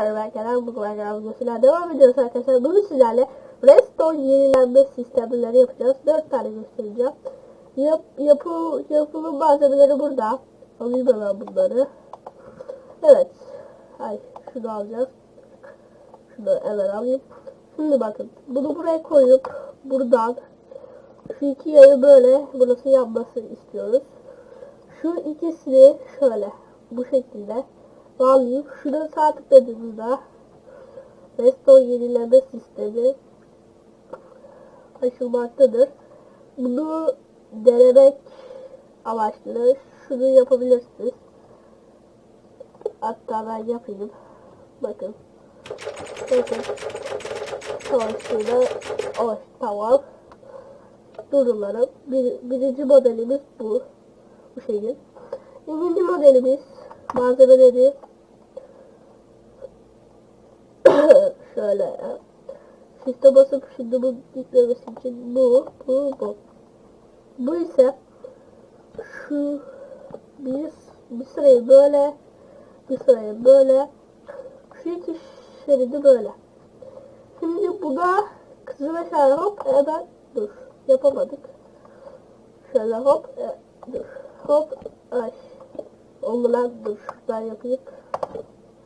Merhaba arkadaşlar, bugün arkadaşlar devam ediyoruz arkadaşlar. Bugün sizlerle Redstone yenilenme sistemleri yapacağız. 4 tane göstereceğim. Yap, yapı, yapımın malzemeleri burada. Alayım hemen bunları. Evet. Ay, şunu alacağız. Şunu hemen alayım. Şimdi bakın, bunu buraya koyup buradan şu iki yeri böyle burası yanması istiyoruz. Şu ikisini şöyle bu şekilde bağlayıp şunu sağ tıkladığımızda Restore yenileme sistemi açılmaktadır. Bunu denemek amaçlı şunu yapabilirsiniz. Hatta ben yapayım. Bakın. Bakın. Sonrasında oh, tamam. Durumlarım. Bir, birinci modelimiz bu. Bu şekil. İkinci modelimiz malzemeleri şöyle Shift'e basıp şimdi bu gitmemesi için bu, bu, bu. Bu ise şu bir, bir sırayı böyle bir sırayı böyle şu iki şeridi böyle. Şimdi buna kızı ve şöyle hop hemen dur yapamadık. Şöyle hop e, dur hop ay oldu lan dur şuradan yapayım.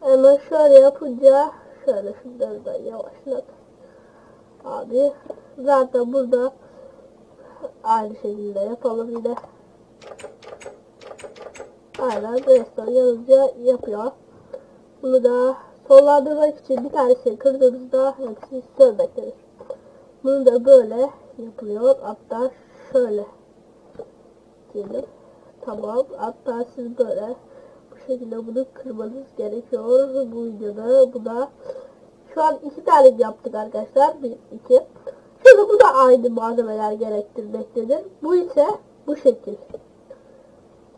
Hemen şöyle yapınca şöyle şunları da yavaşlat. Abi zaten burada aynı şekilde yapalım yine. Aynen restoran yazınca yapıyor. Bunu da sonlandırmak için bir tanesini kırdığımızda hepsi sönmektedir. Bunu da böyle yapılıyor. Hatta şöyle diyelim. Tamam. Hatta siz böyle şekilde bunu kırmanız gerekiyor. Bu videoda bu da şu an iki tane yaptık arkadaşlar. Bir, iki. Şimdi bu da aynı malzemeler gerektirmektedir. Bu ise bu şekil.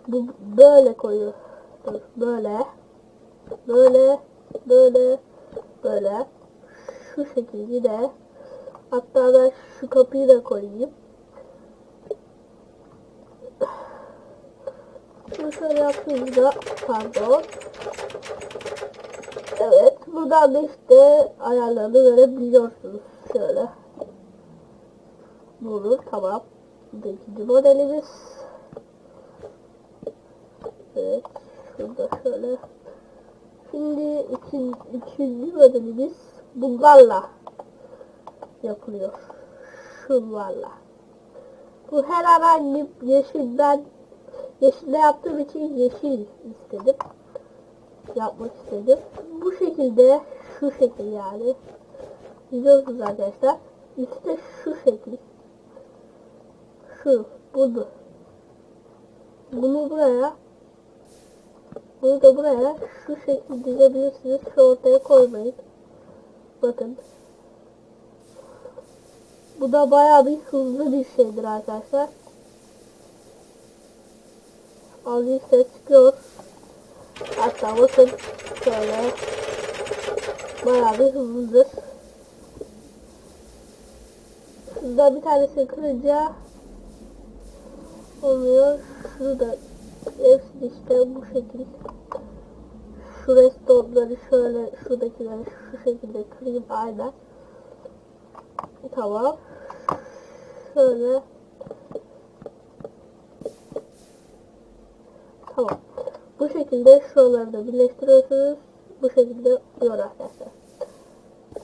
Bu böyle koyu. Dur, böyle. Böyle. Böyle. Böyle. Şu şekil yine. Hatta ben şu kapıyı da koyayım. Bunu şöyle yaptığımızda pardon. Evet. Buradan da işte ayarlarını verebiliyorsunuz. Şöyle. Bunu tamam. Bu da ikinci modelimiz. Evet. Şurada şöyle. Şimdi ikin, ikinci modelimiz bunlarla yapılıyor. Şunlarla. Bu her herhangi yeşilden yeşilde yaptığım için yeşil istedim. Yapmak istedim. Bu şekilde şu şekil yani. Biliyorsunuz arkadaşlar. İşte şu şekil. Şu. Bunu. Bunu buraya bunu da buraya şu şekilde dizebilirsiniz. Şu ortaya koymayın. Bakın. Bu da bayağı bir hızlı bir şeydir arkadaşlar. Ağzı ses çıkıyor. Hatta bakın şöyle bayağı bir hızlıdır. Şurada bir tanesini kırınca olmuyor. Şurada hepsi işte bu şekilde. Şu restoranları şöyle şuradakileri şu şekilde kırayım aynen. Tamam. Şöyle. Tamam. Bu şekilde şuraları da birleştiriyorsunuz. Bu şekilde oluyor arkadaşlar.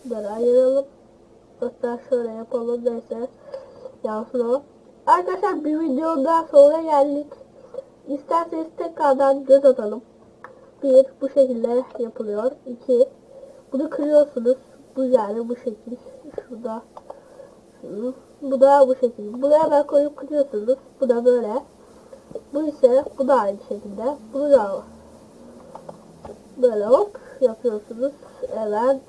Bunları ayıralım. Hatta şöyle yapalım neyse. Yansın o. Arkadaşlar bir videoda sonra geldik. İsterseniz tekrardan göz atalım. Bir, bu şekilde yapılıyor. İki, bunu kırıyorsunuz. Bu yani bu şekil. Şurada. Bu da bu şekil. Buraya ben koyup kırıyorsunuz. Bu da böyle. Bu ise bu da aynı şekilde. Bunu da böyle hop yapıyorsunuz. Evet.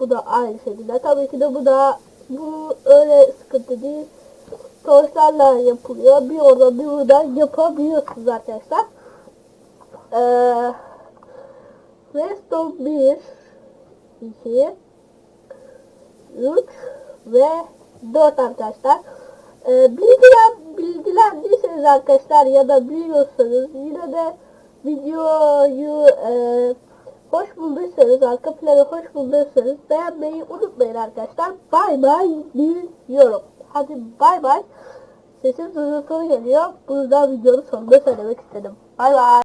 Bu da aynı şekilde. Tabii ki de bu da bu öyle sıkıntı değil. Torçlarla yapılıyor. Bir orada bir burada yapabiliyorsunuz arkadaşlar. Ee, Redstone 1 2 3 ve 4 arkadaşlar. Ee, bilgilen, bilgilendiyseniz arkadaşlar ya da biliyorsanız yine de videoyu e, hoş bulduysanız, arka planı hoş bulduysanız beğenmeyi unutmayın arkadaşlar. Bay bay diyorum. Hadi bay bay. Sesim sızıltılı geliyor. Bunu da videonun sonunda söylemek istedim. Bay bay.